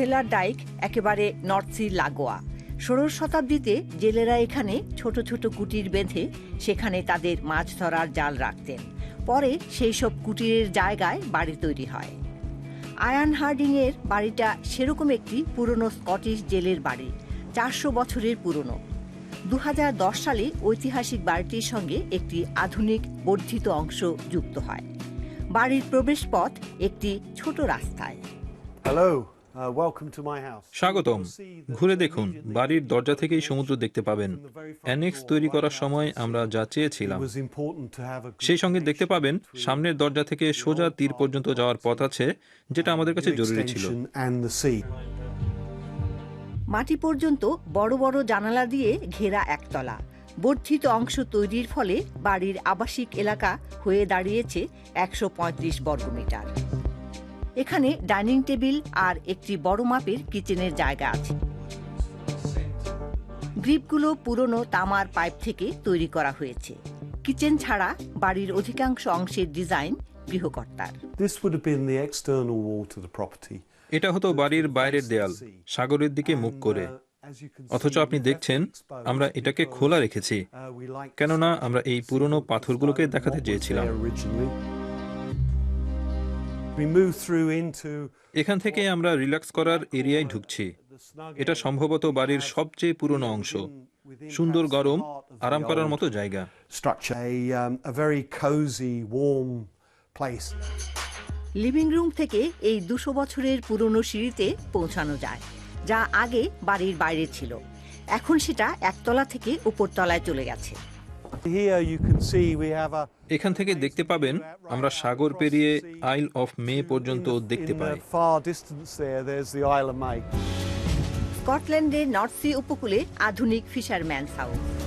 Seller ডাইক একেবারে North Sea লাগোয়া। ষোড়শ শতাব্দীতে জেলেরা এখানে ছোট ছোট কুটির বেঁধে সেখানে তাদের মাছ ধরার জাল রাখতেন। পরে সেই সব কুটিরের জায়গায় বাড়ি তৈরি হয়। আয়ান হার্ডিংয়ের বাড়িটা সেরকম একটি পুরনো স্কটিশ জেলের বাড়ি চারশো বছরের পুরনো। দু হাজার দশ সালে ঐতিহাসিক বাড়িটির সঙ্গে একটি আধুনিক বর্ধিত অংশ যুক্ত হয়। বাড়ির প্রবেশপথ একটি ছোট রাস্তায়। Hello, uh. স্বাগতম। ঘুরে দেখুন বাড়ির দরজা থেকেই সমুদ্র দেখতে পাবেন। অ্যানেক্স তৈরি করার সময় আমরা যা চেয়েছিলাম সেই সঙ্গে দেখতে পাবেন সামনের দরজা থেকে সোজা তীর পর্যন্ত যাওয়ার পথ আছে যেটা আমাদের কাছে জরুরি ছিল. মাটি পর্যন্ত বড় বড় জানালা দিয়ে ঘেরা একতলা। বর্ধিত অংশ তৈরির ফলে বাড়ির আবাসিক এলাকা হয়ে দাঁড়িয়েছে একশো পঁয়ত্রিশ বর্গমিটার। এখানে ডাইনিং টেবিল আর একটি বড় মাপের কিচেনের জায়গা আছে। গ্রিপগুলো পুরনো তামার পাইপ থেকে তৈরি করা হয়েছে। কিচেন ছাড়া বাড়ির অধিকাংশ অংশের ডিজাইন গৃহকর্তার. এটা হতো বাড়ির বাইরের দেয়াল সাগরের দিকে মুখ করে। অথচ আপনি দেখছেন আমরা এটাকে খোলা রেখেছি। কেননা আমরা এই পুরনো পাথরগুলোকে দেখাতে চেয়েছিলাম। এখান থেকে আমরা রিল্যাক্স করার এরিয়ায় ঢুকছি। এটা সম্ভবত বাড়ির সবচেয়ে পুরনো অংশ। সুন্দর গরম আরাম করার মতো জায়গা। um. লিভিং রুম থেকে এই দুশো বছরের পুরনো সিঁড়িতে পৌঁছানো যায় যা আগে বাড়ির বাইরে ছিল। এখন সেটা একতলা থেকে উপরতলায় চলে গেছে। Here you can see we have a এখান থেকে দেখতে পাবেন আমরা সাগর পেরিয়ে আইল অফ মে পর্যন্ত দেখতে পাই. স্কটল্যান্ডের নর্থ সি উপকূলে আধুনিক ফিশারম্যান হাউস